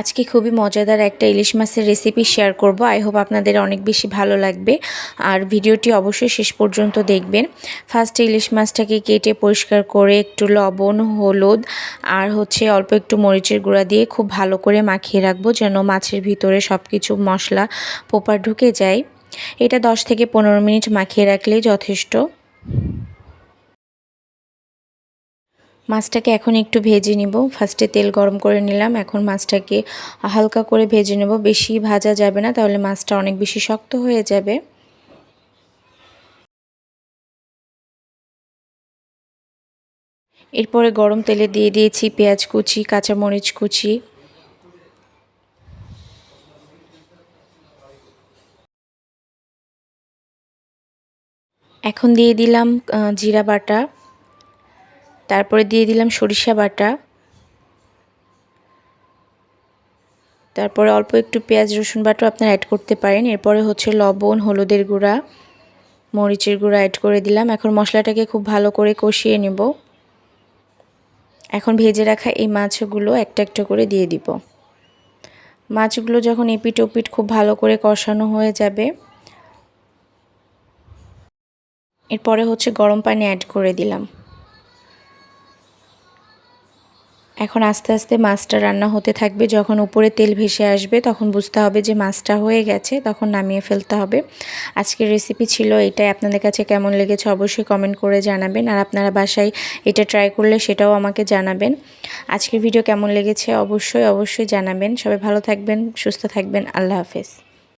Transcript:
আজকে খুবই মজাদার একটা ইলিশ মাছের রেসিপি শেয়ার করব। আই হোপ আপনাদের অনেক বেশি ভালো লাগবে। আর ভিডিওটি অবশ্যই শেষ পর্যন্ত দেখবেন। ফার্স্টে ইলিশ মাছটাকে কেটে পরিষ্কার করে একটু লবণ, হলুদ আর হচ্ছে অল্প একটু মরিচের গুঁড়া দিয়ে খুব ভালো করে মাখিয়ে রাখব যেন মাছের ভিতরে সব কিছু মশলা পোপার ঢুকে যায়। এটা 10 থেকে পনেরো মিনিট মাখিয়ে রাখলেই যথেষ্ট। মাছটাকে এখন একটু ভেজে নিব। ফার্স্টে তেল গরম করে নিলাম। এখন মাছটাকে হালকা করে ভেজে নেব। বেশি ভাজা যাবে না, তাহলে মাছটা অনেক বেশি শক্ত হয়ে যাবে। এরপরে গরম তেলে দিয়ে দিয়েছি পেঁয়াজ কুচি, কাঁচামরিচ কুচি। এখন দিয়ে দিলাম জিরা বাটা। তারপরে দিয়ে দিলাম সরিষা বাটা। তারপরে অল্প একটু পেঁয়াজ, রসুন বাটাও আপনারা অ্যাড করতে পারেন। এরপরে হচ্ছে লবণ, হলুদের গুঁড়া, মরিচের গুঁড়া অ্যাড করে দিলাম। এখন মশলাটাকে খুব ভালো করে কষিয়ে নেব। এখন ভেজে রাখা এই মাছগুলো একটা একটা করে দিয়ে দিব। মাছগুলো যখন এপিট ওপিট খুব ভালো করে কষানো হয়ে যাবে, এরপরে হচ্ছে গরম পানি অ্যাড করে দিলাম। এখন আস্তে আস্তে মাছটা রান্না হতে থাকবে। যখন উপরে তেল ভেসে আসবে, তখন বুঝতে হবে যে মাছটা হয়ে গেছে, তখন নামিয়ে ফেলতে হবে। আজকের রেসিপি ছিল এটাই। আপনাদের কাছে কেমন লেগেছে অবশ্যই কমেন্ট করে জানাবেন। আর আপনারা বাসায় এটা ট্রাই করলে সেটাও আমাকে জানাবেন। আজকের ভিডিও কেমন লেগেছে অবশ্যই অবশ্যই জানাবেন। সবাই ভালো থাকবেন, সুস্থ থাকবেন। আল্লাহ হাফেজ।